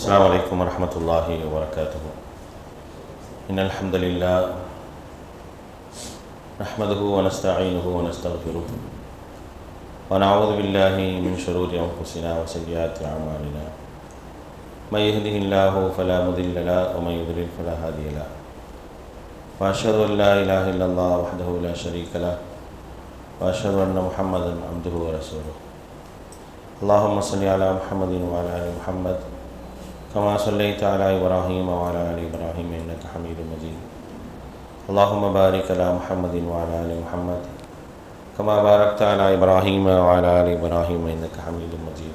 السلام عليكم ورحمة الله وبركاته. إن الحمد لله نحمده ونستعينه ونستغفره ونعوذ بالله من شرور أنفسنا وسيئات أعمالنا. من يهده الله فلا مضل له ومن يضلل فلا هادي له. وأشهد أن لا إله إلا الله وحده لا شريك له. وأشهد أن محمدا عبده ورسوله. اللهم صل على محمد وعلى آل محمد كما صليت على إبراهيم وعلى آل إبراهيم إنك حميد مجيد. اللهم بارك على محمد وعلى آل محمد. كما باركت على إبراهيم وعلى آل إبراهيم إنك حميد مجيد.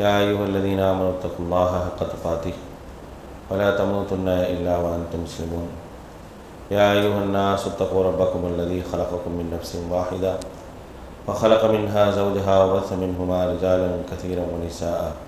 يا أيها الذين آمنوا اتقوا الله حق تقاته. ولا تموتن إلا وأنتم مسلمون. يا أيها الناس اتقوا ربكم الذي خلقكم من نفس واحدة. وخلق منها زوجها وبث منهما رجالا كثيرا ونساء.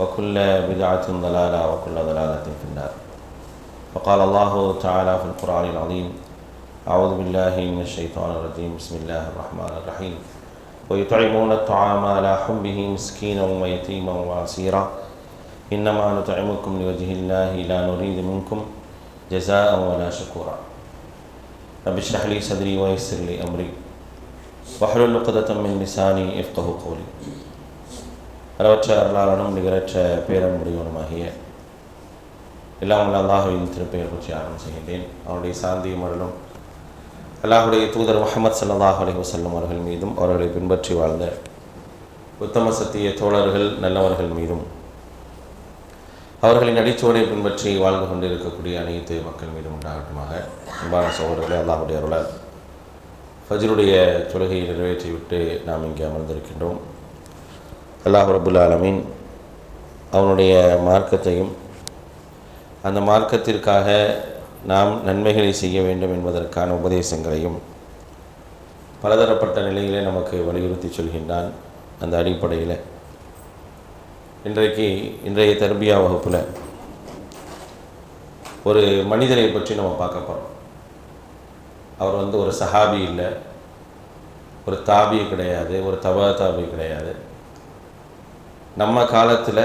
وكل بدعة ضلالة وكل ضلالة في النار. فقال الله تعالى في القرآن العظيم أعوذ بالله من الشيطان الرجيم. بسم الله الرحمن الرحيم. ويطعمون الطعام على حبه مسكينا ويتيما وعسيرا إنما نطعمكم لوجه الله لا نريد منكم جزاء ولا شكورا. رب اشرح لي صدري ويسر لي أمري. واحلل عقدة من لساني يفقه قولي. அளவற்ற அருளாளனும் நிகரற்ற பேரன்புடையவனுமாகிய எல்லாம் உள்ள அல்லாஹுவின் திருப்பெயர் பற்றி ஆரம்பம் செய்கின்றேன். அவருடைய சாந்தியும் அருளும் அல்லாஹுடைய தூதர் முகமது சல்லாஹ் அலி வசல்லம் அவர்கள் மீதும் அவர்களை பின்பற்றி வாழ்ந்த உத்தம சத்திய தோழர்கள் நல்லவர்கள் மீதும் அவர்களின் அடிச்சுவடை பின்பற்றி வாழ்ந்து கொண்டிருக்கக்கூடிய அனைத்து மக்கள் மீதும் உண்டாகட்டுமாக. அன்பான சகோதரர்களே அல்லாஹுடைய அருளால் ஃபஜ்ருடைய தொழுகையை நிறைவேற்றிவிட்டு நாம் இங்கே அமர்ந்திருக்கின்றோம். அல்லாஹ் ரபுல் ஆலமீன் அவனுடைய மார்க்கத்தையும் அந்த மார்க்கத்திற்காக நாம் நன்மைகளை செய்ய வேண்டும் என்பதற்கான உபதேசங்களையும் பலதரப்பட்ட நிலையிலே நமக்கு வலியுறுத்தி சொல்கின்றான் அந்த அடிப்படையில். இன்றைக்கு இன்றைய தர்பியா வகுப்பில் ஒரு மனிதரை பற்றி நம்ம பார்க்க போகிறோம் அவர் வந்து ஒரு சஹாபி இல்லை ஒரு தாபி கிடையாது ஒரு தபா தாபி கிடையாது. நம்ம காலத்தில்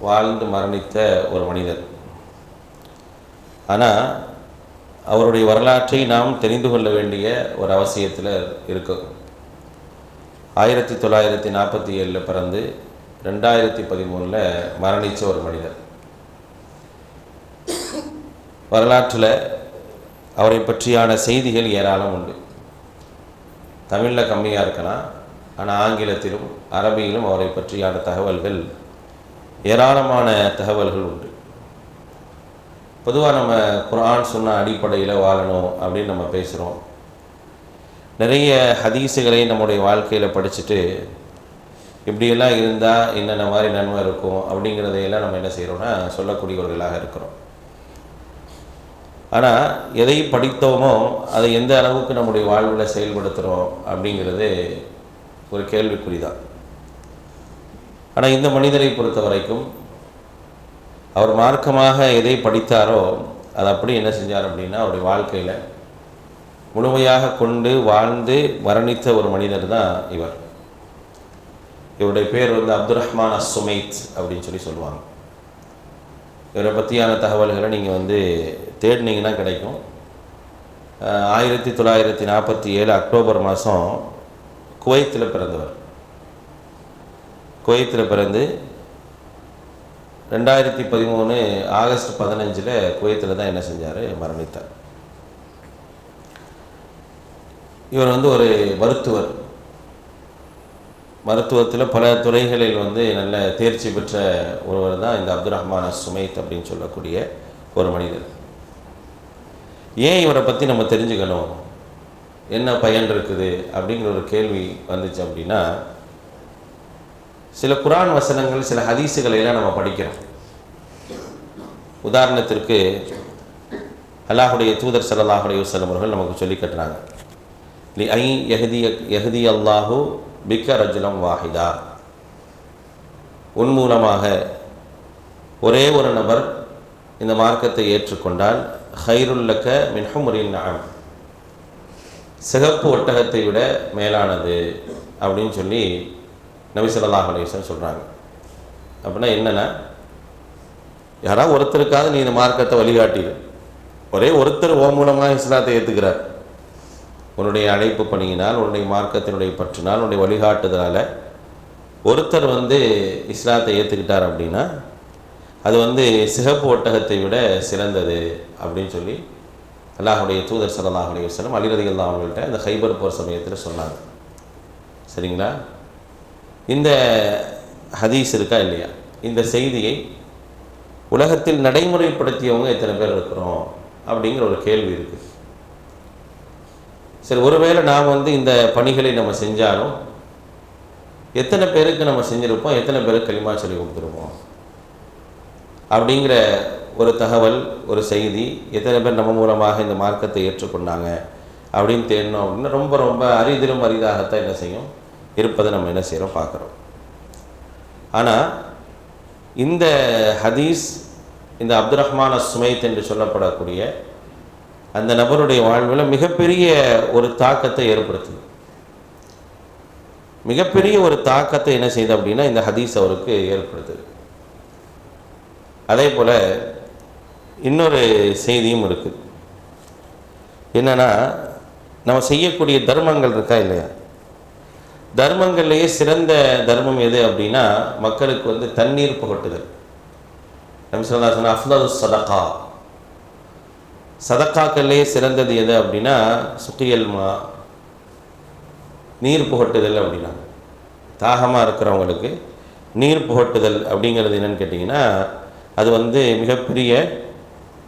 வாழ்ந்து மரணித்த ஒரு மனிதர். ஆனால் அவருடைய வரலாற்றை நாம் தெரிந்து கொள்ள வேண்டிய ஒரு அவசியத்தில் இருக்கும். ஆயிரத்தி தொள்ளாயிரத்தி நாற்பத்தி ஏழில் பிறந்து ரெண்டாயிரத்தி பதிமூணில் மரணித்த ஒரு மனிதர். வரலாற்றில் அவரை பற்றியான செய்திகள் ஏராளம் உண்டு. தமிழில் கம்மியாக இருக்கலாம் ஆனால் ஆங்கிலத்திலும் அரபியிலும் அவரை பற்றியான தகவல்கள் ஏராளமான தகவல்கள் உண்டு. பொதுவாக நம்ம குரான் சொன்ன அடிப்படையில் வாழணும் அப்படின்னு நம்ம பேசுகிறோம் நிறைய ஹதீஸுகளை நம்முடைய வாழ்க்கையில் படிச்சுட்டு இப்படியெல்லாம் இருந்தால் என்னென்ன மாதிரி நன்மை இருக்கும் அப்படிங்கிறதையெல்லாம் நம்ம என்ன செய்கிறோன்னா சொல்லக்கூடியவர்களாக இருக்கிறோம். ஆனால் எதை படித்தோமோ அதை எந்த அளவுக்கு நம்முடைய வாழ்வில் செயல்படுத்துகிறோம் அப்படிங்கிறது ஒரு கேள்விக்குறி தான் ஆனால் இந்த மனிதரை பொறுத்த வரைக்கும் அவர் மார்க்கமாக எதை படித்தாரோ அதை அப்படி என்ன செஞ்சார் அப்படின்னா அவருடைய வாழ்க்கையில் முழுமையாக கொண்டு வாழ்ந்து மரணித்த ஒரு மனிதர் தான் இவர். இவருடைய பேர் வந்து அப்துல் ரஹ்மான் அசுமைத் அப்படின்னு சொல்லி சொல்லுவாங்க. இவரை பற்றியான தகவல்களை நீங்கள் வந்து தேடினீங்கன்னா கிடைக்கும். ஆயிரத்தி தொள்ளாயிரத்தி நாற்பத்தி ஏழு அக்டோபர் மாதம் குவைத்தில் பிறந்தவர். குவைத்தில் பிறந்து ரெண்டாயிரத்தி பதிமூணு ஆகஸ்ட் பதினஞ்சில் குவைத்தில் தான் என்ன செஞ்சார்? மரணித்தார். இவர் வந்து ஒரு மருத்துவர். மருத்துவத்தில் பல துறைகளில் வந்து நல்ல தேர்ச்சி பெற்ற ஒருவர் தான் இந்த அப்துல் ரஹ்மான் சுமைத் அப்படின்னு சொல்லக்கூடிய ஒரு மனிதர். ஏன் இவரை பற்றி நம்ம தெரிஞ்சுக்கணும்? என்ன பயன் இருக்குது அப்படிங்கிற ஒரு கேள்வி வந்துச்சு அப்படின்னா சில குரான் வசனங்கள் சில ஹதீஸுகளை எல்லாம் நம்ம படிக்கிறோம். உதாரணத்திற்கு அல்லாஹுடைய தூதர் ஸல்லல்லாஹு அலைஹி அவர்கள் நமக்கு சொல்லி கட்டுறாங்க. லி ஐ யஹதி எஹதி அல்லாஹு பிக்க ரஜுலம் வாஹிதா. உன் மூலமாக ஒரே ஒரு நபர் இந்த மார்க்கத்தை ஏற்றுக்கொண்டால் ஹைருல்லக்க மின்ஹமுரின் நாம் சிகப்பு ஒட்டகத்தை விட மேலானது அப்படின்னு சொல்லி நபி கணேசன் சொல்கிறாங்க அப்படின்னா என்னென்னா யாராவது ஒருத்தருக்காவது நீ இந்த மார்க்கத்தை வழிகாட்டிடு ஒரே ஒருத்தர் ஓ மூலமாக இஸ்லாத்தை ஏற்றுக்கிறார் உன்னுடைய அழைப்பு பணியினால் உன்னுடைய மார்க்கத்தினுடைய பற்றினால் உன்னுடைய வழிகாட்டுதலால் ஒருத்தர் வந்து இஸ்லாத்தை ஏற்றுக்கிட்டார் அப்படின்னா அது வந்து சிகப்பு ஒட்டகத்தை விட சிறந்தது அப்படின்னு சொல்லி அல்லாஹுடைய தூதர் சல்லாஹுடைய அலைஹி வஸல்லம் அலிரதிகள் அவங்கள்ட்ட அந்த ஹைபர் போர் சமயத்தில் சொன்னாங்க. சரிங்களா? இந்த ஹதீஸ் இருக்கா இல்லையா? இந்த செய்தியை உலகத்தில் நடைமுறைப்படுத்தியவங்க எத்தனை பேர் இருக்கிறோம் அப்படிங்கிற ஒரு கேள்வி இருக்குது சரி ஒருவேளை நாம் வந்து இந்த பணிகளை நம்ம செஞ்சாலும் எத்தனை பேருக்கு நம்ம செஞ்சுருப்போம் எத்தனை பேருக்கு களிமா சொல்லி கொடுத்துருப்போம் அப்படிங்கிற ஒரு தகவல் ஒரு செய்தி எத்தனை பேர் நம்ம மூலமாக இந்த மார்க்கத்தை ஏற்றுக்கொண்டாங்க அப்படின்னு தேடணும் அப்படின்னா ரொம்ப ரொம்ப அரிதிலும் அரிதாகத்தான் என்ன செய்யும்? இருப்பதை நம்ம என்ன செய்கிறோம் பார்க்குறோம். ஆனால் இந்த ஹதீஸ் இந்த அப்துல் ரஹ்மான் சுமைத் என்று சொல்லப்படக்கூடிய அந்த நபருடைய வாழ்வில் மிகப்பெரிய ஒரு தாக்கத்தை ஏற்படுத்துது. மிகப்பெரிய ஒரு தாக்கத்தை என்ன செய்யுது அப்படின்னா இந்த ஹதீஸ் அவருக்கு ஏற்படுத்துது. அதே போல் இன்னொரு செய்தியும் இருக்குது என்னென்னா நம்ம செய்யக்கூடிய தர்மங்கள் இருக்கா இல்லையா? தர்மங்கள்லேயே சிறந்த தர்மம் எது அப்படின்னா மக்களுக்கு வந்து தண்ணீர் புகட்டுதல். நம்ம சொன்ன சொன்னால் அஃப்லது சதகா சதக்காக்கள்லேயே சிறந்தது எது அப்படின்னா சுக்கியல்மா நீர் புகட்டுதல் அப்படின்னா. தாகமாக இருக்கிறவங்களுக்கு நீர் புகட்டுதல் அப்படிங்கிறது என்னென்னு கேட்டிங்கன்னா அது வந்து மிகப்பெரிய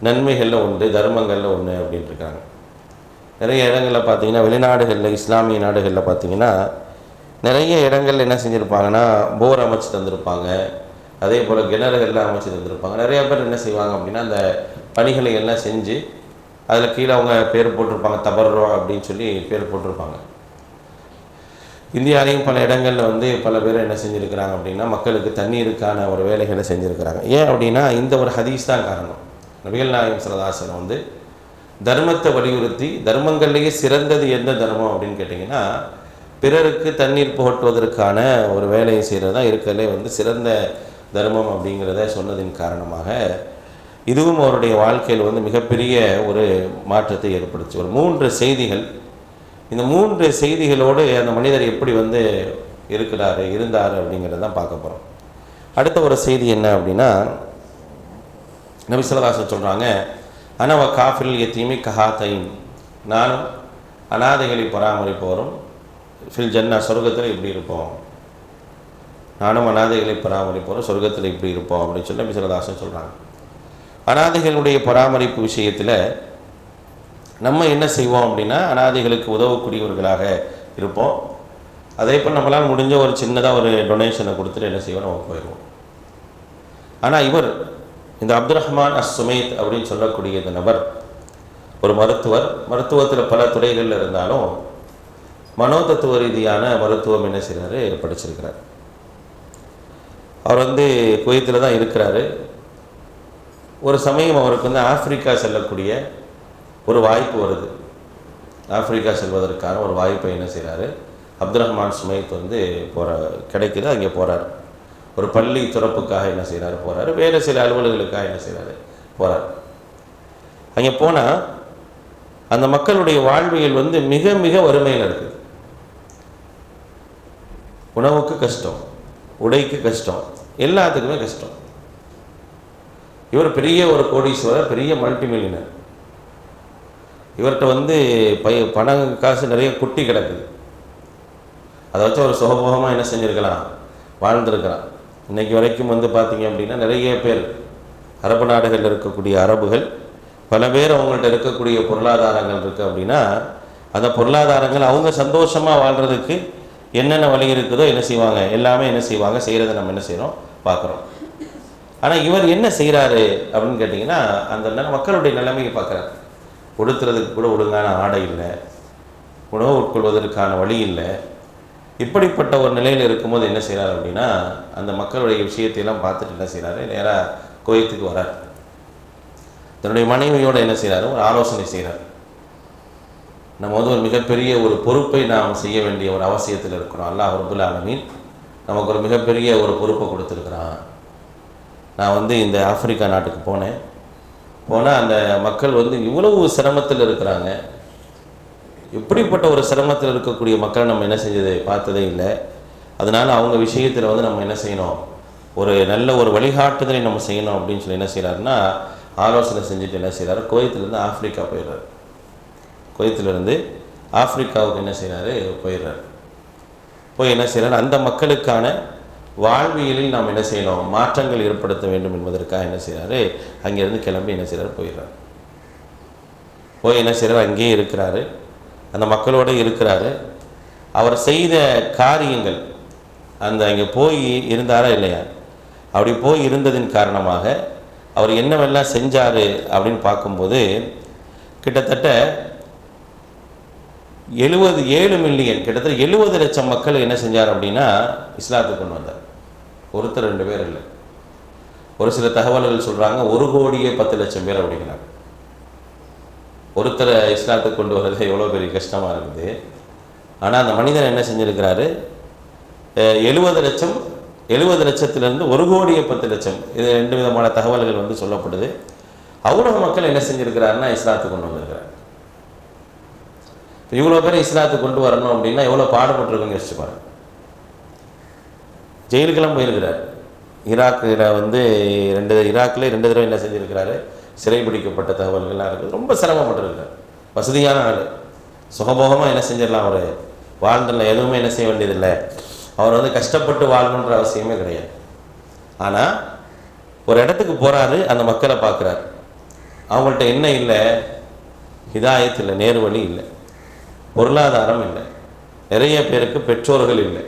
நன்மைகளில் ஒன்று தர்மங்களில் ஒன்று அப்படின்னு இருக்காங்க நிறைய இடங்களில் பார்த்தீங்கன்னா வெளிநாடுகளில் இஸ்லாமிய நாடுகளில் பார்த்தீங்கன்னா நிறைய இடங்கள் என்ன செஞ்சுருப்பாங்கன்னா போர் அமைச்சு தந்திருப்பாங்க. அதே போல் கிணறுகள்லாம் அமைச்சு தந்திருப்பாங்க. நிறைய பேர் என்ன செய்வாங்க அப்படின்னா அந்த பணிகளை எல்லாம் செஞ்சு அதில் கீழே அவங்க பேர் போட்டிருப்பாங்க தபர்ரோ அப்படின்னு சொல்லி பேர் போட்டிருப்பாங்க. இந்தியாவிலையும் பல இடங்களில் வந்து பல பேர் என்ன செஞ்சுருக்கிறாங்க அப்படின்னா மக்களுக்கு தண்ணீருக்கான ஒரு வேலைகளை செஞ்சுருக்கிறாங்க. ஏன் அப்படின்னா இந்த ஒரு ஹதீஸ் தான் காரணம். நபிகள் நாயகம் சரதாசனம் வந்து தர்மத்தை வலியுறுத்தி தர்மங்கள்லேயே சிறந்தது எந்த தர்மம் அப்படின்னு கேட்டிங்கன்னா பிறருக்கு தண்ணீர் புகட்டுவதற்கான ஒரு வேலையை செய்கிறது தான் இருக்கிறதுலே வந்து சிறந்த தர்மம் அப்படிங்கிறத சொன்னதின் காரணமாக இதுவும் அவருடைய வாழ்க்கையில் வந்து மிகப்பெரிய ஒரு மாற்றத்தை ஏற்படுத்தி ஒரு மூன்று செய்திகள் இந்த மூன்று செய்திகளோடு அந்த மனிதர் எப்படி வந்து இருக்கிறார் இருந்தார் அப்படிங்கிறத தான் பார்க்க போகிறோம் அடுத்த ஒரு செய்தி என்ன அப்படின்னா நபிசல்லாசன் சொல்கிறாங்க அனவ காஃபில் எத்தீமி கஹாத்தைன். நானும் அனாதைகளை பராமரிப்பவரும் ஃபில் ஜன்னா சொர்க்கத்தில் இப்படி இருப்போம். நானும் அனாதைகளை பராமரிப்பவரும் சொர்க்கத்தில் இப்படி இருப்போம் அப்படின்னு சொல்லி நபிசல்லாசன் சொல்கிறாங்க அனாதைகளுடைய பராமரிப்பு விஷயத்தில் நம்ம என்ன செய்வோம் அப்படின்னா அனாதைகளுக்கு உதவக்கூடியவர்களாக இருப்போம். அதே போல் நம்மளால் முடிஞ்ச ஒரு சின்னதாக ஒரு டொனேஷனை கொடுத்துட்டு என்ன செய்வோம்? நம்ம போயிடுவோம். ஆனால் இவர் இந்த அப்துல் ரஹ்மான் அஸ் சுமேத் அப்படின்னு சொல்லக்கூடிய இந்த நபர் ஒரு மருத்துவர். மருத்துவத்தில் பல துறைகளில் இருந்தாலும் மனோதத்துவ ரீதியான மருத்துவம் என்ன செய்கிறாரு படிச்சிருக்கிறார். அவர் வந்து குவைத்தில் தான் இருக்கிறாரு. ஒரு சமயம் அவருக்கு வந்து ஆப்பிரிக்கா செல்லக்கூடிய ஒரு வாய்ப்பு வருது. ஆப்பிரிக்கா செல்வதற்கான ஒரு வாய்ப்பை என்ன செய்கிறாரு அப்துல் ரஹ்மான் சுமைத் வந்து போகிற கிடைக்குது அங்கே போகிறார் ஒரு பள்ளி துறப்புக்காக என்ன செய்கிறாரு போகிறாரு வேறு சில அலுவலர்களுக்காக என்ன செய்கிறாரு போகிறார் அங்கே போனால் அந்த மக்களுடைய வாழ்வியல் வந்து மிக மிக வறுமையில் இருக்குது உணவுக்கு கஷ்டம் உடைக்கு கஷ்டம் எல்லாத்துக்குமே கஷ்டம். இவர் பெரிய ஒரு கோடீஸ்வரர் பெரிய மல்டி மில்லியனர் இவர்கிட்ட வந்து பை பணம் காசு நிறைய குட்டி கிடக்குது. அதை வச்சு அவர் சுகபோகமாக என்ன செஞ்சுருக்கலாம்? வாழ்ந்துருக்கிறான் இன்றைக்கி வரைக்கும் வந்து பார்த்திங்க அப்படின்னா நிறைய பேர் அரபு நாடுகளில் இருக்கக்கூடிய அரபுகள் பல பேர் அவங்கள்ட்ட இருக்கக்கூடிய பொருளாதாரங்கள் இருக்குது அப்படின்னா அந்த பொருளாதாரங்கள் அவங்க சந்தோஷமாக வாழ்கிறதுக்கு என்னென்ன வழி இருக்குதோ என்ன செய்வாங்க? எல்லாமே என்ன செய்வாங்க? செய்கிறத நம்ம என்ன செய்கிறோம் பார்க்குறோம். ஆனால் இவர் என்ன செய்கிறாரு அப்படின்னு கேட்டிங்கன்னா அந்த ந- மக்களுடைய நிலைமையை பார்க்குறாரு. உடுத்துறதுக்கு கூட ஒழுங்கான ஆடை இல்லை. உணவு உட்கொள்வதற்கான வழி இல்லை. இப்படிப்பட்ட ஒரு நிலையில் இருக்கும்போது என்ன செய்கிறார் அப்படின்னா அந்த மக்களுடைய விஷயத்தையெல்லாம் பார்த்துட்டு என்ன செய்கிறாரு நேராக கோயத்துக்கு வரார். தன்னுடைய மனைவியோடு என்ன செய்கிறாரு ஒரு ஆலோசனை செய்கிறார் நம்ம வந்து ஒரு மிகப்பெரிய ஒரு பொறுப்பை நாம் செய்ய வேண்டிய ஒரு அவசியத்தில் இருக்கிறோம். அல்லாஹ் ரபுல் ஆலமீன் நமக்கு ஒரு மிகப்பெரிய ஒரு பொறுப்பை கொடுத்துருக்குறான். நான் வந்து இந்த ஆப்பிரிக்கா நாட்டுக்கு போனேன். போனால் அந்த மக்கள் வந்து இவ்வளவு சிரமத்தில் இருக்கிறாங்க. இப்படிப்பட்ட ஒரு சிரமத்தில் இருக்கக்கூடிய மக்களை நம்ம என்ன செஞ்சது பார்த்ததே இல்லை. அதனால் அவங்க விஷயத்தில் வந்து நம்ம என்ன செய்யணும்? ஒரு நல்ல ஒரு வழிகாட்டுதலை நம்ம செய்யணும் அப்படின்னு சொல்லி என்ன செய்கிறாருன்னா ஆலோசனை செஞ்சுட்டு என்ன செய்கிறாரு குவைத்திலேருந்து ஆஃப்ரிக்கா போயிடுறாரு. குவைத்திலேருந்து ஆப்பிரிக்காவுக்கு என்ன செய்கிறாரு போயிடுறாரு. போய் என்ன செய்கிறார் அந்த மக்களுக்கான வாழ்வியலில் நாம் என்ன செய்யணும்? மாற்றங்கள் ஏற்படுத்த வேண்டும் என்பதற்காக என்ன செய்கிறாரு அங்கேருந்து கிளம்பி என்ன செய்கிறார் போயிடுறார். போய் என்ன செய்கிறார் அங்கேயே இருக்கிறாரு. அந்த மக்களோடு இருக்கிறாரு. அவர் செய்த காரியங்கள் அந்த அங்கே போய் இருந்தாரா இல்லையா? அப்படி போய் இருந்ததின் காரணமாக அவர் என்னவெல்லாம் செஞ்சார் அப்படின்னு பார்க்கும்போது கிட்டத்தட்ட எழுபது ஏழு மில்லியன் கிட்டத்தட்ட எழுபது லட்சம் மக்கள் என்ன செஞ்சார் அப்படின்னா இஸ்லாத்துக்கு கொண்டு வந்தார். ஒருத்தர் ரெண்டு பேர் இல்லை. ஒரு சில தகவல்கள் சொல்கிறாங்க ஒரு கோடியே பத்து லட்சம் பேர் அப்படிங்கிறாங்க ஒருத்தரை இஸ்லாத்துக்கு கொண்டு வர்றது எவ்வளோ பெரிய கஷ்டமாக இருக்குது. ஆனால் அந்த மனிதன் என்ன செஞ்சுருக்கிறாரு? எழுபது லட்சம் எழுபது லட்சத்திலிருந்து ஒரு கோடியே பத்து லட்சம் இது ரெண்டு விதமான தகவல்கள் வந்து சொல்லப்படுது. அவ்வளோ மக்கள் என்ன செஞ்சுருக்கிறாருன்னா இஸ்லாத்துக்கு கொண்டு வந்திருக்கிறார். இப்போ இவ்வளோ பேர் இஸ்லாத்துக்கு கொண்டு வரணும் அப்படின்னா எவ்வளோ பாடுபட்டுருக்குன்னு யோசிச்சு பாருங்க. ஜெயிலுக்கெல்லாம் போயிருக்கிறார். ஈராக்கில் வந்து ரெண்டு ஈராக்கில் ரெண்டு தடவை என்ன செஞ்சிருக்கிறாரு? சிறைபிடிக்கப்பட்ட தகவல்கள்லாம் இருக்குது. ரொம்ப சிரமப்பட்டிருக்கு வசதியான ஆள். சுகபோகமாக என்ன செஞ்சிடலாம் அவர்? வாழ்ந்துடலாம். எதுவுமே என்ன செய்ய வேண்டியதில்லை. அவர் வந்து கஷ்டப்பட்டு வாழணுன்ற அவசியமே கிடையாது. ஆனால் ஒரு இடத்துக்கு போகிறாரு அந்த மக்களை பார்க்குறாரு. அவங்கள்ட்ட என்ன இல்லை? ஹிதாயத் இல்லை நேர்வழி இல்லை. பொருளாதாரம் இல்லை. நிறைய பேருக்கு பெற்றோர்கள் இல்லை.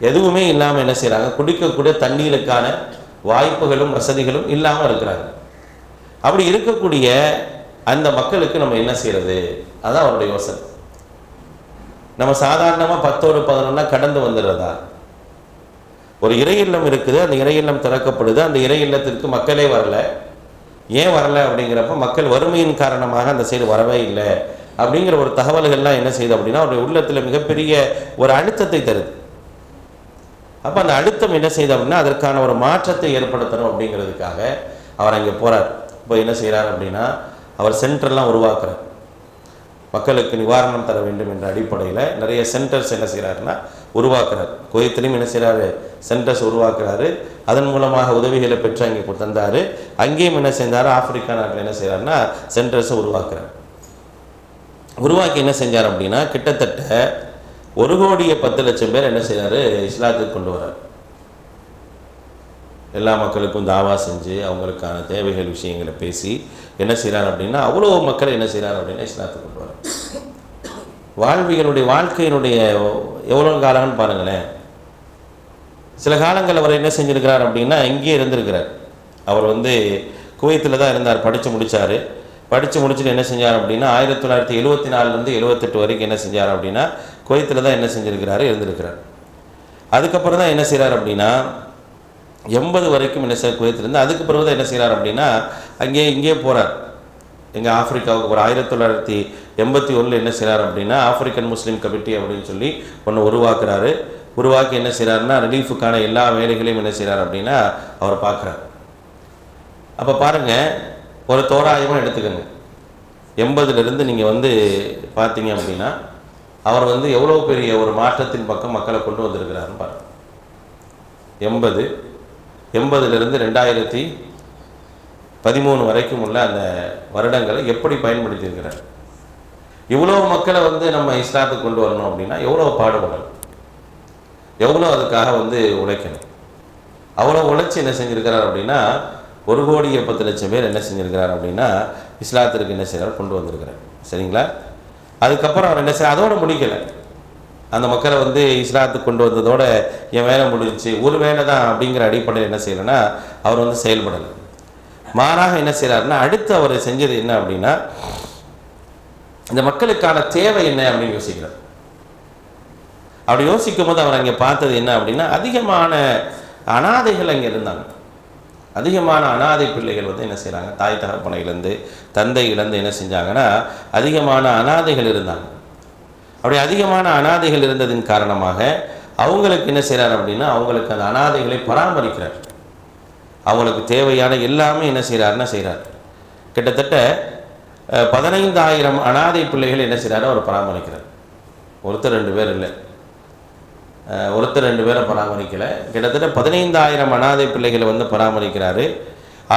எதுவுமே இல்லாமல் என்ன செய்கிறாங்க குடிக்கக்கூடிய தண்ணீருக்கான வாய்ப்புகளும் வசதிகளும் இல்லாமல் இருக்கிறாங்க. அப்படி இருக்கக்கூடிய அந்த மக்களுக்கு நம்ம என்ன செய்கிறது அதான் அவருடைய யோசனை. நம்ம சாதாரணமாக பத்தோடு பதினொன்னா கடந்து வந்துடுறதா? ஒரு இறை இல்லம் இருக்குது அந்த இறை இல்லம் திறக்கப்படுது அந்த இறை இல்லத்திற்கு மக்களே வரல. ஏன் வரல அப்படிங்கிறப்ப மக்கள் வறுமையின் காரணமாக அந்த சைடு வரவே இல்லை. அப்படிங்கிற ஒரு தகவல்கள்லாம் என்ன செய்யுது அப்படின்னா அவருடைய உள்ளத்தில் மிகப்பெரிய ஒரு அழுத்தத்தை தருது. அப்போ அந்த அழுத்தம் என்ன செய்யுது அப்படின்னா அதற்கான ஒரு மாற்றத்தை ஏற்படுத்தணும் அப்படிங்கிறதுக்காக அவர் அங்கே போகிறார் இப்போ என்ன செய்கிறார் அப்படின்னா அவர் சென்டர்லாம் உருவாக்குறார். மக்களுக்கு நிவாரணம் தர வேண்டும் என்ற அடிப்படையில் நிறைய சென்டர்ஸ் என்ன செய்கிறாருன்னா உருவாக்குறார். குவைத்திலையும் என்ன செய்கிறாரு சென்டர்ஸ் உருவாக்குறாரு. அதன் மூலமாக உதவிகளை பெற்று அங்கே தந்தார். அங்கேயும் என்ன செஞ்சார்? ஆப்பிரிக்கா நாட்டில் என்ன செய்கிறாருன்னா சென்டர்ஸை உருவாக்குறார். உருவாக்கி என்ன செஞ்சார் அப்படின்னா கிட்டத்தட்ட ஒரு கோடியே பத்து லட்சம் பேர் என்ன செய்கிறாரு இஸ்லாத்துக்கு கொண்டு வரார் எல்லா மக்களுக்கும் தாவா செஞ்சு அவங்களுக்கான தேவைகள் விஷயங்களை பேசி என்ன செய்கிறார் அப்படின்னா அவ்வளோ மக்கள் என்ன செய்கிறார் அப்படின்னா இஸ்லாத்துக்கு கொண்டு வரார் வாழ்வியனுடைய வாழ்க்கையினுடைய எவ்வளோ காலம்னு பாருங்களேன். சில காலங்கள் அவர் என்ன செஞ்சுருக்கிறார் அப்படின்னா இங்கேயே இருந்திருக்கிறார். அவர் வந்து குவைத்தில் தான் இருந்தார் படித்து முடித்தார் படித்து முடிச்சுட்டு என்ன செஞ்சார் அப்படின்னா ஆயிரத்தி தொள்ளாயிரத்தி எழுபத்தி நாலுலேருந்து எழுபத்தெட்டு வரைக்கும் என்ன செஞ்சார் அப்படின்னா குவைத்தில் தான் என்ன செஞ்சுருக்கிறாரு இருந்திருக்கிறார். அதுக்கப்புறம் தான் என்ன செய்கிறார் அப்படின்னா எண்பது வரைக்கும் என்ன செய்ய குவைத்திருந்து அதுக்கு பிறகு தான் என்ன செய்கிறார் அப்படின்னா அங்கேயே இங்கேயே போகிறார் எங்கள் ஆப்பிரிக்காவுக்கு ஒரு ஆயிரத்தி தொள்ளாயிரத்தி எண்பத்தி ஒன்றில் என்ன செய்கிறார் அப்படின்னா ஆப்பிரிக்கன் முஸ்லீம் கமிட்டி அப்படின்னு சொல்லி ஒன்று உருவாக்குறாரு. உருவாக்கி என்ன செய்கிறாருன்னா ரிலீஃபுக்கான எல்லா வேலைகளையும் என்ன செய்கிறார் அப்படின்னா அவர் பார்க்குறார். அப்போ பாருங்கள் ஒரு தோராயமாக எடுத்துக்கோங்க. எண்பதுலேருந்து நீங்கள் வந்து பார்த்தீங்க அப்படின்னா அவர் வந்து எவ்வளோ பெரிய ஒரு மாற்றத்தின் பக்கம் மக்களை கொண்டு வந்திருக்கிறாருன்னு பாருங்கள் எண்பது எண்பதுலேருந்து ரெண்டாயிரத்தி பதிமூணு வரைக்கும் உள்ள அந்த வருடங்களை எப்படி பயன்படுத்தியிருக்கிறார்? இவ்வளோ மக்களை வந்து நம்ம இஸ்லாத்துக்கு கொண்டு வரணும் அப்படின்னா எவ்வளோ பாடுபடணும்? எவ்வளோ அதுக்காக வந்து உழைக்கணும்? அவ்வளோ உழைச்சி என்ன செஞ்சுருக்கிறார் அப்படின்னா ஒரு கோடி பத்து லட்சம் பேர் என்ன செஞ்சிருக்கிறார் அப்படின்னா இஸ்லாத்திற்கு என்ன செய்கிறார் கொண்டு வந்திருக்கிறார். சரிங்களா? அதுக்கப்புறம் அவர் என்ன செய்ய அதோட முடிக்கலை. அந்த மக்களை வந்து இஸ்லாத்துக்கு கொண்டு வந்ததோட என் வேலை முடிஞ்சுச்சு. ஒரு வேலை தான் அப்படிங்கிற அடிப்படையில் என்ன செய்யலைன்னா அவர் வந்து செயல்படலை. மாறாக என்ன செய்கிறாருன்னா அடுத்து அவர் செஞ்சது என்ன அப்படின்னா இந்த மக்களுக்கான தேவை என்ன அப்படின்னு யோசிக்கிறார். அப்படி யோசிக்கும் போது அவர் அங்கே பார்த்தது என்ன அப்படின்னா அதிகமான அனாதைகள் அங்கே இருந்தாங்க. அதிகமான அனாதை பிள்ளைகள் வந்து என்ன செய்கிறாங்க தாய் தகப்பனை இழந்து தந்தை இழந்து என்ன செஞ்சாங்கன்னா அதிகமான அனாதைகள் இருந்தாங்க. அப்படி அதிகமான அனாதைகள் இருந்ததின் காரணமாக அவங்களுக்கு என்ன செய்கிறார் அப்படின்னா அவங்களுக்கு அந்த அனாதைகளை பராமரிக்கிறார். அவங்களுக்கு தேவையான எல்லாமே என்ன செய்கிறாருன்னா செய்கிறார் கிட்டத்தட்ட பதினைந்தாயிரம் அனாதை பிள்ளைகள் என்ன செய்கிறாரு அவர் பராமரிக்கிறார். ஒருத்தர் ரெண்டு பேர் இல்லை. ஒருத்தர் ரெண்டு பேரை பராமரிக்கலை. கிட்டத்தட்ட பதினைந்தாயிரம் அனாதை பிள்ளைகளை வந்து பராமரிக்கிறாரு.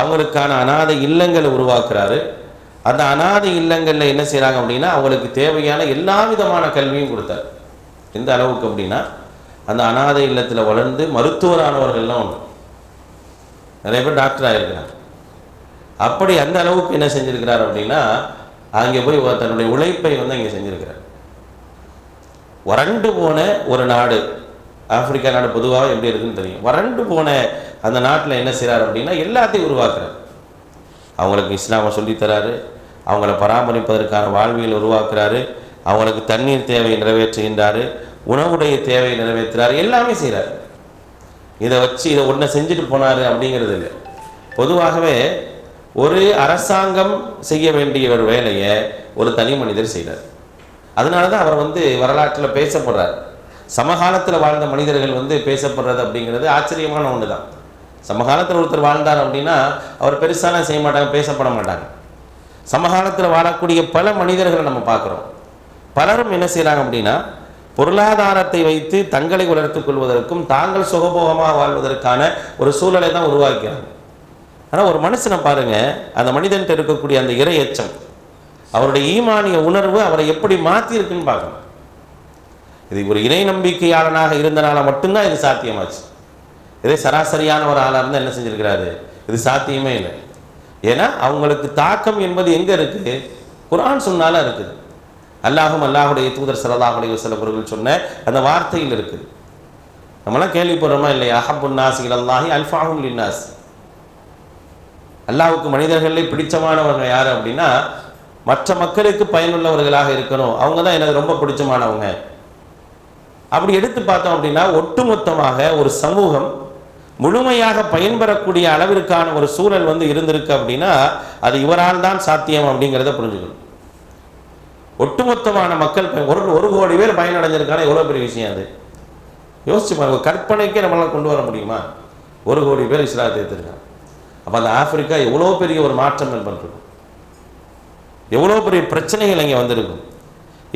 அவங்களுக்கான அனாதை இல்லங்களை உருவாக்குறாரு. அந்த அனாதை இல்லங்களில் என்ன செய்கிறாங்க அப்படின்னா அவங்களுக்கு தேவையான எல்லா விதமான கல்வியும் கொடுத்தார். எந்த அளவுக்கு அப்படின்னா அந்த அனாதை இல்லத்தில் வளர்ந்து மருத்துவரானவர்கள்லாம் உண்டு. நிறைய பேர் டாக்டர் ஆகிருக்கிறாங்க அப்படி அந்த அளவுக்கு என்ன செஞ்சுருக்கிறார் அப்படின்னா அங்கே போய் தன்னுடைய உழைப்பை வந்து அங்கே செஞ்சுருக்கிறார். வறண்டு போன ஒரு நாடு ஆப்பிரிக்கா நாடு பொதுவாக எப்படி இருக்குன்னு தெரியும். வறண்டு போன அந்த நாட்டில் என்ன செய்கிறார் அப்படின்னா எல்லாத்தையும் உருவாக்குறார். அவங்களுக்கு இஸ்லாமை சொல்லித் தராரு. அவங்கள பராமரிப்பதற்கான வாழ்வியல் உருவாக்குறாரு. அவங்களுக்கு தண்ணீர் தேவை நிறைவேற்றுகின்றாரு. உணவுடைய தேவையை நிறைவேற்றுறாரு. எல்லாமே செய்கிறார் இதை வச்சு இதை ஒன்றை செஞ்சுட்டு போனார் அப்படிங்கிறது இல்லை. பொதுவாகவே ஒரு அரசாங்கம் செய்ய வேண்டிய ஒரு வேலையை ஒரு தனி மனிதர் செய்கிறார் அதனால தான் அவர் வந்து வரலாற்றில் பேசப்படுறார். சமகாலத்தில் வாழ்ந்த மனிதர்கள் வந்து பேசப்படுறது அப்படிங்கிறது ஆச்சரியமான ஒன்று தான் சமகாலத்தில் ஒருத்தர் வாழ்ந்தார் அப்படின்னா அவர் பெருசாலாம் செய்ய மாட்டாங்க பேசப்பட மாட்டாங்க. சமகாலத்தில் வாழக்கூடிய பல மனிதர்களை நம்ம பார்க்குறோம். பலரும் என்ன செய்கிறாங்க அப்படின்னா பொருளாதாரத்தை வைத்து தங்களை வளர்த்துக் கொள்வதற்கும் தாங்கள் சுகபோகமாக வாழ்வதற்கான ஒரு சூழலை தான் உருவாக்கிறாங்க. ஆனால் ஒரு மனுஷனை பாருங்க அந்த மனிதன்கிட்ட இருக்கக்கூடிய அந்த இறை எச்சம் அவருடைய ஈமானிய உணர்வு அவரை எப்படி மாற்றியிருக்குன்னு பார்க்கணும். இது ஒரு இறை நம்பிக்கையாளனாக இருந்தனால மட்டும்தான் இது சாத்தியமாச்சு. இதே சராசரியான ஒரு ஆளாக இருந்தால் என்ன செஞ்சுருக்கிறாரு? இது சாத்தியமே இல்லை. ஏன்னா அவங்களுக்கு தாக்கம் என்பது எங்கே இருக்குது குரான் சொன்னாலும் இருக்குது. அல்லாஹும் அல்லாஹுடைய தூதர் சரதாஹுடைய சில வஸல்லம் சொன்ன அந்த வார்த்தையில் இருக்குது நம்மளாம் கேள்விப்படுறோமா இல்லையா? அஹப்புன் நாஸ் இலல்லாஹி அல்ஃபாஹும் லின்னாஸ். அல்லாஹுக்கு மனிதர்களே பிடிச்சமானவர்கள் யார் அப்படின்னா மற்ற மக்களுக்கு பயனுள்ளவர்களாக இருக்கணும். அவங்க தான் எனக்கு ரொம்ப பிடிச்சமானவங்க. அப்படி எடுத்து பார்த்தோம் அப்படின்னா ஒட்டுமொத்தமாக ஒரு சமூகம் முழுமையாக பயன்பெறக்கூடிய அளவிற்கான ஒரு சூழல் வந்து இருந்திருக்கு அப்படின்னா அது இவரால் தான் சாத்தியம் அப்படிங்கிறத புரிஞ்சுக்கணும். ஒட்டுமொத்தமான மக்கள் ஒரு ஒரு கோடி பேர் பயனடைஞ்சிருக்கான? எவ்வளோ பெரிய விஷயம் அது? யோசிச்சு பாருங்க கற்பனைக்கே நம்மளால் கொண்டு வர முடியுமா? ஒரு கோடி பேர் இஸ்லாத்தை ஏற்றிருக்காங்க அப்போ அந்த ஆப்பிரிக்கா எவ்வளோ பெரிய ஒரு மாற்றம் ஏற்பட்டிருக்கும் எவ்வளோ பெரிய பிரச்சனைகள் இங்கே வந்திருக்கும்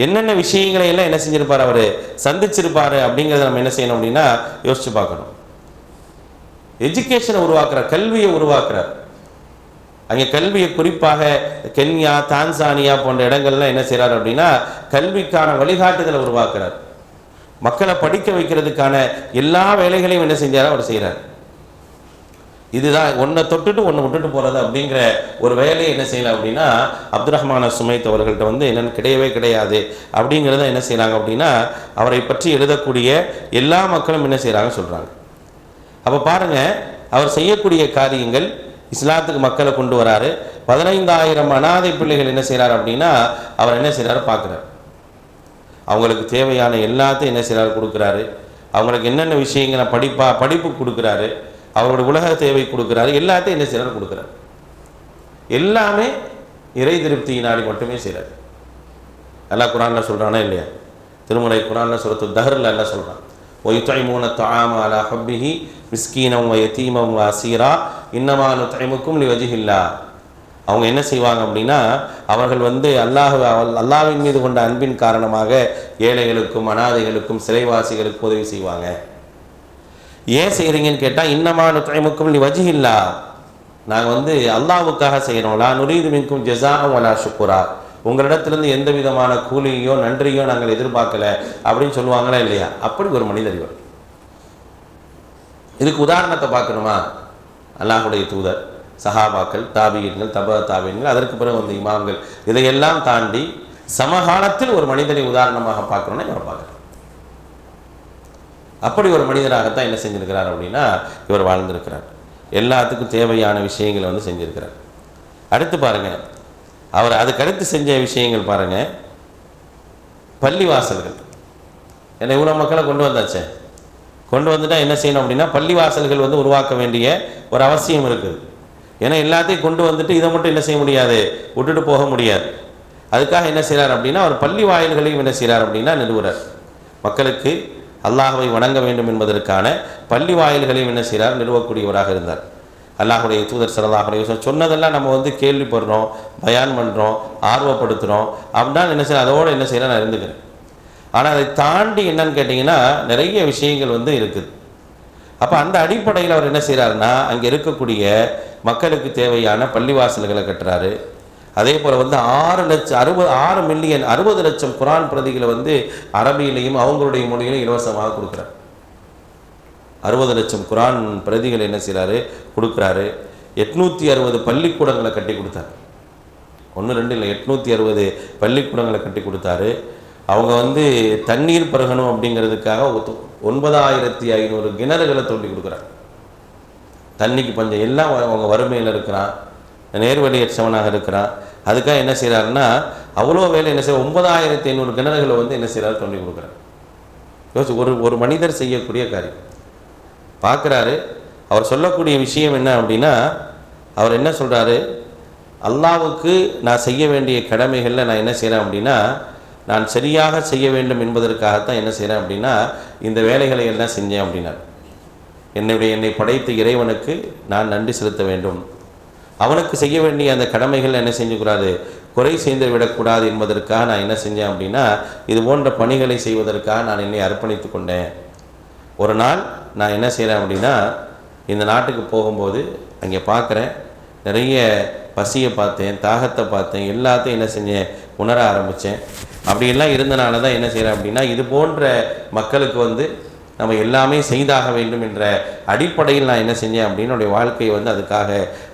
என்னென்ன விஷயங்களை எல்லாம் என்ன செஞ்சிருப்பார் அவர்? சந்திச்சிருப்பார் அப்படிங்கிறத நம்ம என்ன செய்யணும் அப்படின்னா யோசிச்சு பார்க்கணும். எஜுகேஷனை உருவாக்குறார் கல்வியை உருவாக்குறார். அங்கே கல்வியை குறிப்பாக கென்யா தான்சானியா போன்ற இடங்கள்லாம் என்ன செய்கிறார் அப்படின்னா கல்விக்கான வழிகாட்டுதலை உருவாக்குறார். மக்களை படிக்க வைக்கிறதுக்கான எல்லா வேலைகளையும் என்ன செஞ்சாரோ அவர் செய்கிறார் இதுதான் ஒன்றை தொட்டுட்டு ஒன்று விட்டுட்டு போகிறது அப்படிங்கிற ஒரு வேலையை என்ன செய்யலாம் அப்படின்னா அப்துல் ரஹ்மான சுமைத் அவர்கள்ட்ட வந்து என்னென்னு கிடையவே கிடையாது அப்படிங்கிறத என்ன செய்கிறாங்க அப்படின்னா அவரை பற்றி எழுதக்கூடிய எல்லா மக்களும் என்ன செய்கிறாங்க சொல்கிறாங்க அப்போ பாருங்க அவர் செய்யக்கூடிய காரியங்கள் இஸ்லாத்துக்கு மக்களை கொண்டு வராரு. பதினைந்தாயிரம் அனாதை பிள்ளைகள் என்ன செய்கிறார் அப்படின்னா அவர் என்ன செய்கிறாரு பார்க்குறாரு. அவங்களுக்கு தேவையான எல்லாத்தையும் என்ன செய்கிறாரு கொடுக்குறாரு. அவங்களுக்கு என்னென்ன விஷயங்களை படிப்பா படிப்பு கொடுக்குறாரு. அவரோட உலக தேவை கொடுக்குறாரு. எல்லாத்தையும் என்ன செய்கிறாரு கொடுக்குறாரு. எல்லாமே இறை திருப்தியினாடி மட்டுமே செய்கிறார் நல்லா குரானில் சொல்கிறானா இல்லையா? திருமலை குரானில் சொல்கிறது தஹரில் எல்லாம் சொல்கிறான் ஒயுத்தைமூன தாம அலா ஹப்பிஹி மிஸ்கீனம் யத்தீமம் அசீரா இன்னமா நுத்தைமுக்கும் லி வஜிஹில்லா அவங்க என்ன செய்வாங்க அப்படின்னா அவர்கள் வந்து அல்லாஹ் அல்லாவின் மீது கொண்ட அன்பின் காரணமாக ஏழைகளுக்கும் அனாதைகளுக்கும் சிறைவாசிகளுக்கும் உதவி செய்வாங்க. ஏன் செய்கிறீங்கன்னு கேட்டால் இன்னமா நுத்தைமுக்கும் லி இல்லா. நாங்கள் வந்து அல்லாவுக்காக செய்கிறோம் லா நுரீது மின்கும் ஜெசா வலா சுக்குரா உங்களிடத்திலிருந்து எந்த விதமான கூலியோ நன்றியோ நாங்கள் எதிர்பார்க்கல அப்படின்னு சொல்லுவாங்களா இல்லையா? அப்படி ஒரு மனிதர் இவர் இதுக்கு உதாரணத்தை பார்க்கணுமா? அல்லாஹுடைய தூதர் சஹாபாக்கள் தாபியன்கள் தப தாபியன்கள் அதற்கு பிறகு வந்த இமாம்கள் இதையெல்லாம் தாண்டி சமகாலத்தில் ஒரு மனிதனை உதாரணமாக பார்க்கணும்னா இவரை பார்க்குறோம் அப்படி ஒரு மனிதராகத்தான் என்ன செஞ்சிருக்கிறார் அப்படின்னா இவர் வாழ்ந்திருக்கிறார். எல்லாத்துக்கும் தேவையான விஷயங்களை வந்து செஞ்சிருக்கிறார். அடுத்து பாருங்க அவர் அதுக்கடுத்து செஞ்ச விஷயங்கள் பாருங்கள் பள்ளிவாசல்கள். ஏன்னா இவ்வளோ மக்களை கொண்டு வந்தாச்சே? கொண்டு வந்துட்டால் என்ன செய்யணும் அப்படின்னா பள்ளிவாசல்கள் வந்து உருவாக்க வேண்டிய ஒரு அவசியம் இருக்குது. ஏன்னா எல்லாத்தையும் கொண்டு வந்துட்டு இதை மட்டும் என்ன செய்ய முடியாது? விட்டுட்டு போக முடியாது. அதுக்காக என்ன செய்கிறார் அப்படின்னா அவர் பள்ளி வாயில்களையும் என்ன செய்கிறார் அப்படின்னா நிறுவுறார். மக்களுக்கு அல்லாஹவை வணங்க வேண்டும் என்பதற்கான பள்ளி வாயில்களையும் என்ன செய்கிறார் நிறுவக்கூடியவராக இருந்தார். அல்லாஹுடைய தூதர் சரதாக சொன்னதெல்லாம் நம்ம வந்து கேள்விப்படுறோம் பயான் பண்ணுறோம் ஆர்வப்படுத்துகிறோம் அப்படின்னா என்ன செய்யணும் அதோடு என்ன செய்யலாம்? நான் இருந்துக்கிறேன். ஆனால் அதை தாண்டி என்னன்னு கேட்டிங்கன்னா நிறைய விஷயங்கள் வந்து இருக்குது. அப்போ அந்த அடிப்படையில் அவர் என்ன செய்கிறாருன்னா அங்கே இருக்கக்கூடிய மக்களுக்கு தேவையான பள்ளிவாசல்களை கட்டுறாரு. அதே போல் வந்து ஆறு லட்சம் அறுபது ஆறு மில்லியன் அறுபது லட்சம் குரான் பிரதிகளை வந்து அரபியிலையும் அவங்களுடைய மொழியிலையும் இலவசமாக கொடுக்குறாரு. அறுபது லட்சம் குரான் பிரதிகள் என்ன செய்கிறாரு கொடுக்குறாரு. எட்நூற்றி அறுபது பள்ளிக்கூடங்களை கட்டி கொடுத்தாரு. ஒன்று ரெண்டு இல்லை எட்நூற்றி அறுபது பள்ளிக்கூடங்களை கட்டி கொடுத்தாரு. அவங்க வந்து தண்ணீர் பருகணும் அப்படிங்கிறதுக்காக ஒத்து- ஒன்பதாயிரத்தி ஐநூறு கிணறுகளை தோண்டி கொடுக்குறாங்க. தண்ணிக்கு பஞ்சம் எல்லாம் அவங்க வறுமையில் இருக்கிறான். நேர்வழியற்றவனாக இருக்கிறான். அதுக்காக என்ன செய்கிறாருன்னா அவ்வளோ வேலை என்ன செய்ய ஒன்பதாயிரத்தி ஐநூறு கிணறுகளை வந்து என்ன செய்கிறாரு தோண்டி கொடுக்குறாரு. யோசிச்சு ஒரு ஒரு மனிதர் செய்யக்கூடிய காரியம். பார்க்குறாரு. அவர் சொல்லக்கூடிய விஷயம் என்ன அப்படின்னா அவர் என்ன சொல்கிறாரு அல்லாவுக்கு நான் செய்ய வேண்டிய கடமைகளில் நான் என்ன செய்கிறேன் அப்படின்னா நான் சரியாக செய்ய வேண்டும் என்பதற்காகத்தான் என்ன செய்கிறேன் அப்படின்னா இந்த வேலைகளை எல்லாம் செஞ்சேன் அப்படின்னார். என்னுடைய என்னை படைத்த இறைவனுக்கு நான் நன்றி செலுத்த வேண்டும். அவனுக்கு செய்ய வேண்டிய அந்த கடமைகள் என்ன செஞ்சுக்கூடாது? குறை செய்து விடக்கூடாது என்பதற்காக நான் என்ன செஞ்சேன் அப்படின்னா இது போன்ற பணிகளை செய்வதற்காக நான் என்னை அர்ப்பணித்து கொண்டேன். ஒரு நாள் நான் என்ன செய்கிறேன் அப்படின்னா இந்த நாட்டுக்கு போகும்போது அங்கே பார்க்குறேன். நிறைய பசியை பார்த்தேன் தாகத்தை பார்த்தேன் எல்லாத்தையும் என்ன செஞ்சேன் உணர ஆரம்பித்தேன். அப்படியெல்லாம் இருந்தனால தான் என்ன செய்கிறேன் அப்படின்னா இது போன்ற மக்களுக்கு வந்து நம்ம எல்லாமே செய்தாக வேண்டும் என்ற அடிப்படையில் நான் என்ன செஞ்சேன் அப்படின்னு என்னுடைய வாழ்க்கையை வந்து அதுக்காக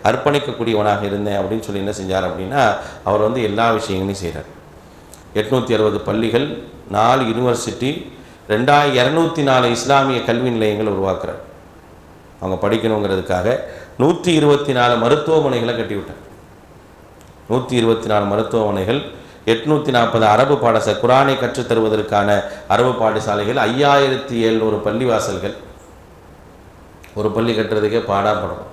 அர்ப்பணிக்கக்கூடியவனாக இருந்தேன் அப்படின்னு சொல்லி என்ன செஞ்சார் அப்படின்னா அவர் வந்து எல்லா விஷயங்களையும் செய்கிறார் எட்நூற்றி அறுபது பள்ளிகள் நாலு யூனிவர்சிட்டி ரெண்டாயிரம் இரநூத்தி நாலு இஸ்லாமிய கல்வி நிலையங்கள் உருவாக்குறார் அவங்க படிக்கணுங்கிறதுக்காக நூற்றி இருபத்தி நாலு மருத்துவமனைகளை கட்டிவிட்டார் நூற்றி இருபத்தி நாலு மருத்துவமனைகள் எட்நூற்றி நாற்பது அரபு பாடசாலை குரானை கற்றுத் தருவதற்கான அரபு பாடசாலைகள் ஐயாயிரத்தி எழுநூறு பள்ளிவாசல்கள். ஒரு பள்ளி கட்டுறதுக்கே பாடாப்படுறோம்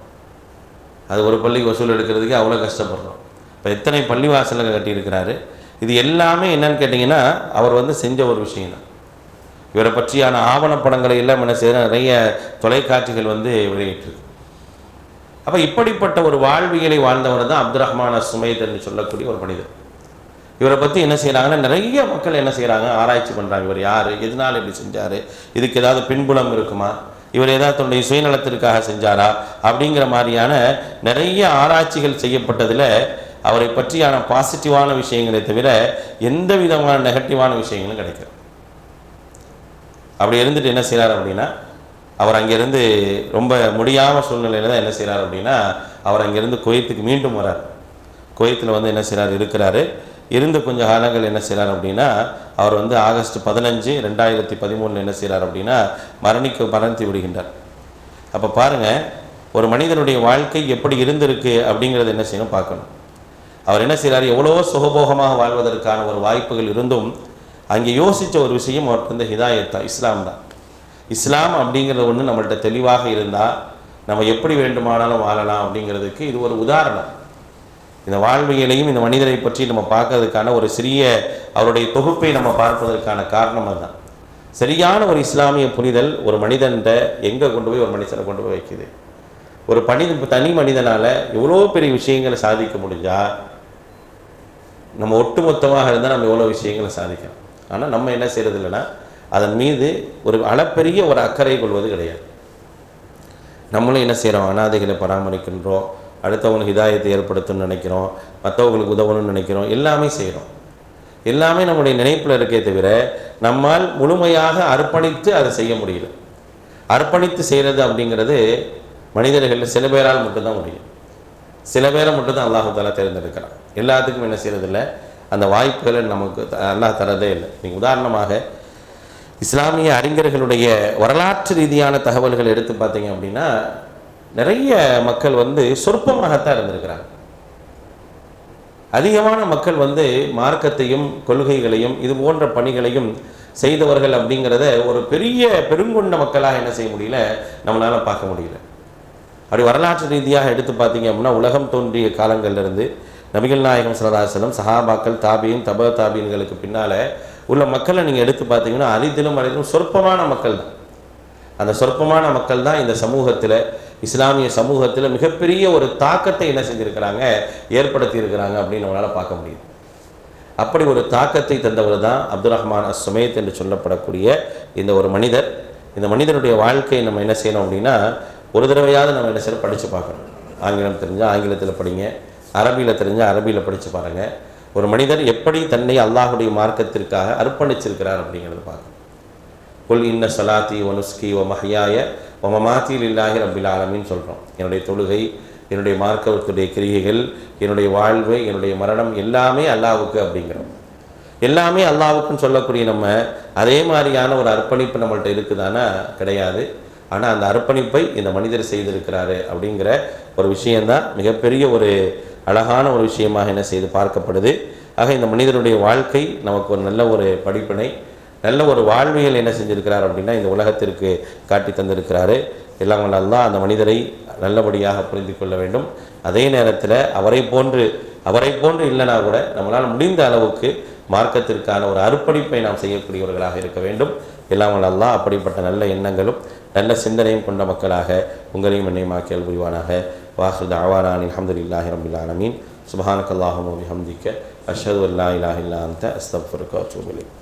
அது ஒரு பள்ளிக்கு வசூல் எடுக்கிறதுக்கே அவ்வளோ கஷ்டப்படுறோம். இப்போ எத்தனை பள்ளிவாசல்கள் கட்டியிருக்கிறாரு? இது எல்லாமே என்னன்னு கேட்டிங்கன்னா அவர் வந்து செஞ்ச ஒரு விஷயம் தான் இவரை பற்றியான ஆவணப்படங்களை எல்லாம் என்ன செய்ய நிறைய தொலைக்காட்சிகள் வந்து வெளியிட்டிருக்கு. அப்போ இப்படிப்பட்ட ஒரு வாழ்வியலை வாழ்ந்தவர் தான் அப்துல் ரஹ்மான சுமைத் என்று சொல்லக்கூடிய ஒரு மனிதர். இவரை பற்றி என்ன செய்கிறாங்கன்னா நிறைய மக்கள் என்ன செய்கிறாங்க ஆராய்ச்சி பண்ணுறாங்க இவர் யார் எதனால் இப்படி செஞ்சார் இதுக்கு ஏதாவது பின்புலம் இருக்குமா இவர் ஏதாவது தன்னுடைய சுயநலத்திற்காக செஞ்சாரா அப்படிங்கிற மாதிரியான நிறைய ஆராய்ச்சிகள் செய்யப்பட்டதில் அவரை பற்றியான பாசிட்டிவான விஷயங்களை தவிர எந்த விதமான நெகட்டிவான விஷயங்களும் கிடைக்கும் அப்படி இருந்துட்டு என்ன செய்கிறார் அப்படின்னா அவர் அங்கேருந்து ரொம்ப முடியாமல் சூழ்நிலையில் தான் என்ன செய்கிறார் அப்படின்னா அவர் அங்கேருந்து குவைத்துக்கு மீண்டும் வரார். குவைத்தில் வந்து என்ன செய்கிறார் இருக்கிறாரு. இருந்து கொஞ்சம் காலங்கள் என்ன செய்கிறார் அப்படின்னா அவர் வந்து ஆகஸ்ட் பதினஞ்சு ரெண்டாயிரத்தி பதிமூணில் என்ன செய்கிறார் அப்படின்னா மரணிக்க மரணித்து விடுகின்றார். அப்போ பாருங்கள் ஒரு மனிதனுடைய வாழ்க்கை எப்படி இருந்திருக்கு அப்படிங்கிறத என்ன செய்யணும் பார்க்கணும். அவர் என்ன செய்கிறார் எவ்வளோ சுகபோகமாக வாழ்வதற்கான ஒரு வாய்ப்புகள் இருந்தும் அங்கே யோசித்த ஒரு விஷயம் அவருக்கு வந்து ஹிதாயத் தான் இஸ்லாம் தான். இஸ்லாம் அப்படிங்கிற ஒன்று நம்மள்கிட்ட தெளிவாக இருந்தால் நம்ம எப்படி வேண்டுமானாலும் வாழலாம் அப்படிங்கிறதுக்கு இது ஒரு உதாரணம். இந்த வாழ்வியலையும் இந்த மனிதரை பற்றி நம்ம பார்க்கறதுக்கான ஒரு சிறிய அவருடைய தொகுப்பை நம்ம பார்ப்பதற்கான காரணம் அதுதான். சரியான ஒரு இஸ்லாமிய புரிதல் ஒரு மனிதன்கிட்ட எங்கே கொண்டு போய் ஒரு மனுஷனை கொண்டு போய் வைக்குது? ஒரு பனி தனி மனிதனால் எவ்வளோ பெரிய விஷயங்களை சாதிக்க முடிஞ்சால் நம்ம ஒட்டுமொத்தமாக இருந்தால் நம்ம எவ்வளோ விஷயங்களை சாதிக்கலாம்? ஆனால் நம்ம என்ன செய்கிறது இல்லைன்னா அதன் மீது ஒரு அளப்பெரிய ஒரு அக்கறை கொள்வது கிடையாது. நம்மளும் என்ன செய்கிறோம் அனாதைகளை பராமரிக்கின்றோம் அடுத்தவங்களுக்கு இதாயத்தை ஏற்படுத்தணும்னு நினைக்கிறோம் மற்றவங்களுக்கு உதவணும்னு நினைக்கிறோம் எல்லாமே செய்கிறோம் எல்லாமே நம்முடைய நினைப்பில் இருக்கே தவிர நம்மால் முழுமையாக அர்ப்பணித்து அதை செய்ய முடியல. அர்ப்பணித்து செய்கிறது அப்படிங்கிறது மனிதர்கள் சில பேரால் மட்டும்தான் முடியும். சில பேரை மட்டும்தான் அல்லாஹு தாலா தேர்ந்தெடுக்கிறான். எல்லாத்துக்கும் என்ன செய்யறதில்ல அந்த வாய்ப்புகளை நமக்கு த- அல்லாஹ் தரதே இல்லை. நீங்கள் உதாரணமாக இஸ்லாமிய அறிஞர்களுடைய வரலாற்று ரீதியான தகவல்கள் எடுத்து பார்த்தீங்க அப்படின்னா நிறைய மக்கள் வந்து சொற்பமாகத்தான் இருந்திருக்கிறாங்க. அதிகமான மக்கள் வந்து மார்க்கத்தையும் கொள்கைகளையும் இது போன்ற பணிகளையும் செய்தவர்கள் அப்படிங்கிறத ஒரு பெரிய பெருங்கொண்ட மக்களாக என்ன செய்ய முடியல? நம்மளால் பார்க்க முடியல. அப்படி வரலாற்று ரீதியாக எடுத்து பார்த்தீங்க அப்படின்னா உலகம் தோன்றிய காலங்கள்லேருந்து நபிகள் நாயகம் சரதாசனம் சஹாபாக்கள் தாபியின் தப தாபியன்களுக்கு பின்னால் உள்ள மக்களை நீங்கள் எடுத்து பார்த்தீங்கன்னா அரிதிலும் அரிதிலும் சொற்பமான மக்கள் தான். அந்த சொற்பமான மக்கள் தான் இந்த சமூகத்தில் இஸ்லாமிய சமூகத்தில் மிகப்பெரிய ஒரு தாக்கத்தை என்ன செஞ்சுருக்கிறாங்க ஏற்படுத்தி இருக்கிறாங்க அப்படின்னு நம்மளால் பார்க்க முடியுது. அப்படி ஒரு தாக்கத்தை தந்தவர் தான் அப்துல் ரஹ்மான் அஸ் சுமேத் என்று சொல்லப்படக்கூடிய இந்த ஒரு மனிதர். இந்த மனிதனுடைய வாழ்க்கையை நம்ம என்ன செய்யணும் அப்படின்னா ஒரு தடவையாவது நம்ம என்ன செய்யணும்? படித்து பார்க்கணும். ஆங்கிலம் தெரிஞ்சால் ஆங்கிலத்தில் படிங்க. அரபியில் தெரிஞ்சால் அரபியில் படித்து பாருங்கள் ஒரு மனிதர் எப்படி தன்னை அல்லாஹுடைய மார்க்கத்திற்காக அர்ப்பணிச்சிருக்கிறார் அப்படிங்கிறத பார்க்கணும். குல் இன்ன சலாத்தி ஒனுஸ்கி ஒ மஹியாய ஒ மமாத்தி இல்லாஹி ரபில் ஆலமின்னு சொல்கிறோம் என்னுடைய தொழுகை என்னுடைய மார்க்கத்துடைய கிரிகைகள் என்னுடைய வாழ்வு என்னுடைய மரணம் எல்லாமே அல்லாவுக்கு அப்படிங்கிறோம். எல்லாமே அல்லாவுக்குன்னு சொல்லக்கூடிய நம்ம அதே மாதிரியான ஒரு அர்ப்பணிப்பு நம்மள்ட்ட இருக்குதானா? கிடையாது. ஆனால் அந்த அர்ப்பணிப்பை இந்த மனிதர் செய்திருக்கிறாரு அப்படிங்கிற ஒரு விஷயந்தான் மிகப்பெரிய ஒரு அழகான ஒரு விஷயமாக என்ன செய்து பார்க்கப்படுது. ஆக இந்த மனிதனுடைய வாழ்க்கை நமக்கு ஒரு நல்ல ஒரு படிப்பினை நல்ல ஒரு வாழ்வியல் என்ன செஞ்சிருக்கிறார் அப்படின்னா இந்த உலகத்திற்கு காட்டி தந்திருக்கிறாரு. எல்லாம் வல்ல அல்லாஹ் அந்த மனிதரை நல்லபடியாக புரிந்து கொள்ள வேண்டும். அதே நேரத்தில் அவரை போன்று அவரை போன்று இல்லைனா கூட நம்மளால் முடிந்த அளவுக்கு மார்க்கத்திற்கான ஒரு அர்ப்பணிப்பை நாம் செய்யக்கூடியவர்களாக இருக்க வேண்டும். எல்லாம் வல்ல அல்லாஹ் அப்படிப்பட்ட நல்ல எண்ணங்களும் நல்ல சிந்தனையும் கொண்ட மக்களாக உங்களையும் என்னையும் ஆக்கியல் புரிவானாக. وآخر دعوانا أن الحمد لله رب العالمين. سبحانك اللهم وبحمدك أشهد أن لا إله إلا أنت أستغفرك وأتوب إليك.